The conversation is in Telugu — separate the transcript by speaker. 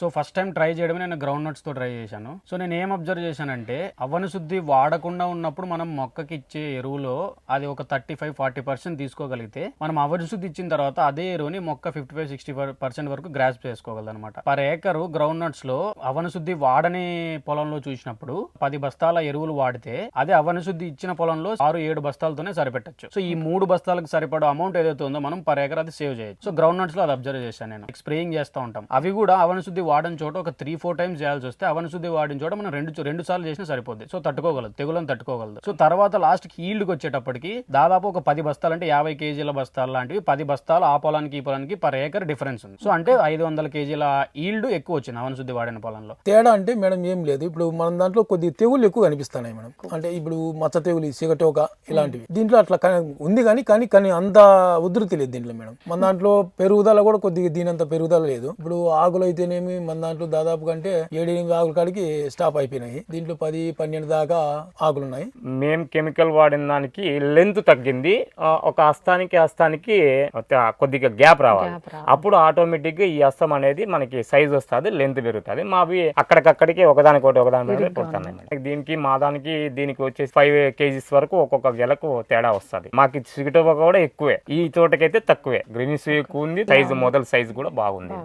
Speaker 1: సో ఫస్ట్ టైం ట్రై చేయడమే నేను గ్రౌండ్ నట్స్తో ట్రై చేశాను. సో నేను ఏం అబ్జర్వ్ చేశానంటే అవని శుద్ధి వాడకుండా ఉన్నప్పుడు మనం మొక్కకి ఇచ్చే ఎరువులో అది ఒక థర్టీ ఫైవ్ ఫార్టీ పర్సెంట్ తీసుకోగలిగితే మనం అవని శుద్ధి ఇచ్చిన తర్వాత అదే ఎరువుని మొక్క ఫిఫ్టీ ఫైవ్ సిక్స్టీ పర్సెంట్ వరకు గ్రాస్ చేసుకోగలదు అనమాట పర్ ఏకర్ గ్రౌండ్ నట్స్లో అవని శుద్ధి వాడని పొలంలో చూసినప్పుడు పది బస్తాల ఎరువులు వాడితే అదే అవని శుద్ధి ఇచ్చిన పొలంలో ఆరు ఏడు బస్తాలతోనే సరిపెట్టచ్చు. సో ఈ మూడు బస్తాలకు సరిపడా అమౌంట్ ఏదైతే ఉందో మనం పర్ ఏకర్ అది సేవ్ చేయొచ్చు. సో గ్రౌండ్ నట్స్లో అది అబ్జర్వ్ చేశాను నేను. స్ప్రేయింగ్ చేస్తూ ఉంటాం. అవి కూడా అవన శుద్ధి వాడని చోట ఒక త్రీ ఫోర్ టైమ్స్ చేయాల్సి వస్తే అవనశుద్ధి వాడిన చోట మనం రెండు రెండు సార్లు చేసినా సరిపోద్ది. సో తట్టుకోగలదు. తెగులను తట్టుకోగలదు. సో తర్వాత లాస్ట్ ఈల్డ్కి వచ్చేటప్పటికి దాదాపు ఒక పది బస్తాలు అంటే యాభై కేజీల బస్తాలు లాంటివి పది బస్తాలు ఆ పొలానికి ఈ పొలానికి పర్ ఏకర్ డిఫరెన్స్ ఉంది. సో అంటే ఐదు వందల కేజీల ఈల్డ్ ఎక్కువ వచ్చింది అవనశుద్ధి వాడిన పొలంలో.
Speaker 2: తేడా అంటే మేడం ఏం లేదు. ఇప్పుడు మన దాంట్లో కొద్ది తెగులు ఎక్కువ కనిపిస్తున్నాయి మేడం. అంటే ఇప్పుడు మచ్చ తెగులు సిగటోక ఇలాంటివి. దీంట్లో అట్లా కానీ- ఉంది కానీ కానీ కానీ అంత ఉధృతి లేదు దీంట్లో మేడం. మన దాంట్లో పెరుగుదల కూడా కొద్దిగా దీనంత పెరుగుదల లేదు. ఇప్పుడు ఆకులు అయితేనేమి మన దాంట్లో దాదాపు కంటే ఏడు ఎనిమిది ఆకుల కాడికి స్టాప్ అయిపోయినాయి. దీంట్లో పది పన్నెండు దాకా ఆకులు ఉన్నాయి
Speaker 3: మేం కెమికల్ వాడిన దానికి లెంత్ తగ్గింది. ఒక హస్తానికి హస్తానికి కొద్దిగా గ్యాప్ రావాలి. అప్పుడు ఆటోమేటిక్గా ఈ హస్తం అనేది మనకి సైజ్ వస్తుంది లెంత్ పెరుగుతుంది. మావి అక్కడికక్కడికి ఒకదానికొకటి ఒకదాని మీద పుడుతున్నాయి. దీనికి మా దానికి దీనికి వచ్చేసి ఫైవ్ కేజీస్ వరకు ఒక్కొక్క గెలకు తేడా వస్తుంది. మాకు సిగటోబా కూడా ఎక్కువే. ఈ తోటకైతే తక్కువే. గ్రీనిస్ ఎక్కువ ఉంది సైజు మొదలు సైజు కూడా బాగుంది.